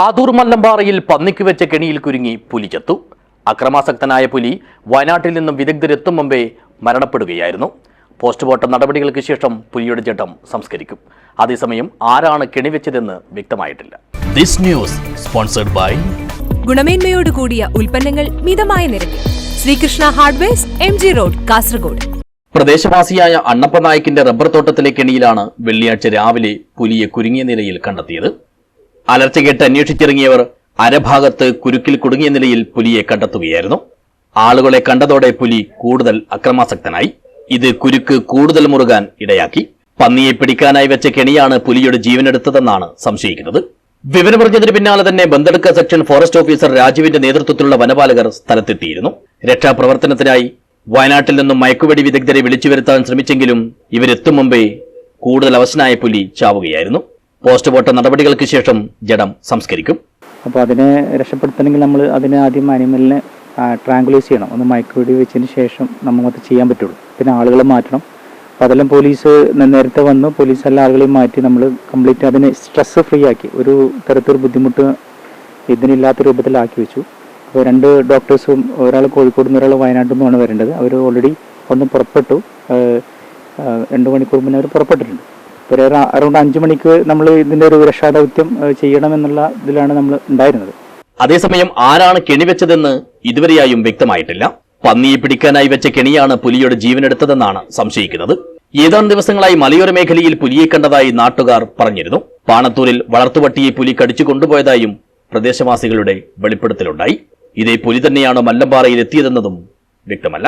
ആദൂർ മല്ലമ്പാറയിൽ പന്നിക്ക് വെച്ച കെണിയിൽ കുരുങ്ങി പുലി ചത്തു. അക്രമാസക്തനായ പുലി വയനാട്ടിൽ നിന്നും വിദഗ്ധരെത്തും മുമ്പേ മരണപ്പെടുകയായിരുന്നു. പോസ്റ്റ്മോർട്ടം നടപടികൾക്ക് ശേഷം പുലിയുടെ ചട്ടം സംസ്കരിക്കും. അതേസമയം ആരാണ് കെണിവെച്ചതെന്ന് വ്യക്തമായിട്ടില്ല. ദിസ് ന്യൂസ് സ്പോൺസർഡ് ബൈ ഗുണമേന്മയോട് കൂടിയ ഉൽപ്പന്നങ്ങൾ മിതമായ നിരക്കിൽ. Sreekrishna hardwares M G road Kasaragod. പ്രദേശവാസിയായ അണ്ണപ്പ നായിക്കിന്റെ റബ്ബർ തോട്ടത്തിലെ കെണിയിലാണ് വെള്ളിയാഴ്ച രാവിലെ പുലിയെ കുരുങ്ങിയ നിലയിൽ കണ്ടെത്തിയത്. അലർച്ച കേട്ട് അന്വേഷിച്ചിറങ്ങിയവർ അരഭാഗത്ത് കുരുക്കിൽ കുടുങ്ങിയ നിലയിൽ പുലിയെ കണ്ടെത്തുകയായിരുന്നു. ആളുകളെ കണ്ടതോടെ പുലി കൂടുതൽ അക്രമാസക്തനായി. ഇത് കുരുക്ക് കൂടുതൽ മുറുകാൻ ഇടയാക്കി. പന്നിയെ പിടിക്കാനായി വെച്ച കെണിയാണ് പുലിയുടെ ജീവനെടുത്തതെന്നാണ് സംശയിക്കുന്നത്. വിവരമറിഞ്ഞതിന് പിന്നാലെ തന്നെ ബന്തെടുക്ക സെക്ഷൻ ഫോറസ്റ്റ് ഓഫീസർ രാജുവിന്റെ നേതൃത്വത്തിലുള്ള വനപാലകർ സ്ഥലത്തെത്തിയിരുന്നു. രക്ഷാപ്രവർത്തനത്തിനായി വയനാട്ടിൽ നിന്നും മയക്കുവെടി വിദഗ്ധരെ വിളിച്ചു വരുത്താൻ ശ്രമിച്ചെങ്കിലും ഇവരെത്തും മുമ്പേ കൂടുതൽ അവശനായ പുലി ചാവുകയായിരുന്നു. പോസ്റ്റ്മോർട്ടം നടപടികൾക്ക് ശേഷം ജഡം സംസ്കരിക്കും. അപ്പോൾ അതിനെ രക്ഷപ്പെടുത്തണമെങ്കിൽ നമ്മൾ അതിനെ ആദ്യം അനിമലിനെ ട്രാങ്കുലൈസ് ചെയ്യണം. ഒന്ന് മയക്കുവെടി വെച്ചതിന് ശേഷം നമുക്ക് ചെയ്യാൻ പറ്റുള്ളൂ. പിന്നെ ആളുകളെ മാറ്റണം. അപ്പോൾ അതെല്ലാം പോലീസ് നേരത്തെ വന്നു. പോലീസ് എല്ലാ ആളുകളെയും മാറ്റി നമ്മൾ കംപ്ലീറ്റ് അതിനെ സ്ട്രെസ് ഫ്രീ ആക്കി. ഒരു തരത്തിൽ ബുദ്ധിമുട്ട് ഇതിനില്ലാത്ത രൂപത്തിലാക്കി വെച്ചു. അപ്പോൾ രണ്ട് ഡോക്ടേഴ്സും ഒരാൾ കോഴിക്കോട് നിന്ന് ഒരാൾ വയനാട്ടിൽ നിന്നുമാണ് വരേണ്ടത്. അവർ ഓൾറെഡി ഒന്ന് പുറപ്പെട്ടു. രണ്ട് മണിക്കൂർ മുന്നേ അവർ പുറപ്പെട്ടിട്ടുണ്ട്. ഒരു അറൗണ്ട് അഞ്ചു മണിക്ക് നമ്മൾ ഇതിന്റെ ഒരു രക്ഷാദൗത്യം ചെയ്യണമെന്നുള്ള ഇതിലാണ് നമ്മൾ ഉണ്ടായിരുന്നത്. അതേസമയം ആരാണ് കെണിവെച്ചതെന്ന് ഇതുവരെയായും വ്യക്തമായിട്ടില്ല. പന്നിയെ പിടിക്കാനായി വെച്ച കെണിയാണ് പുലിയുടെ ജീവനെടുത്തതെന്നാണ് സംശയിക്കുന്നത്. ഏതാനും ദിവസങ്ങളായി മലയോര മേഖലയിൽ പുലിയെ കണ്ടതായി നാട്ടുകാർ പറഞ്ഞിരുന്നു. പാണത്തൂരിൽ വളർത്തുപട്ടിയെ പുലി കടിച്ചു കൊണ്ടുപോയതായും പ്രദേശവാസികളുടെ വെളിപ്പെടുത്തലുണ്ടായി. ഇതേ പുലി തന്നെയാണ് മല്ലമ്പാറയിൽ എത്തിയതെന്നതും വ്യക്തമല്ല.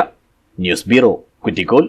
News bureau Kuttikol.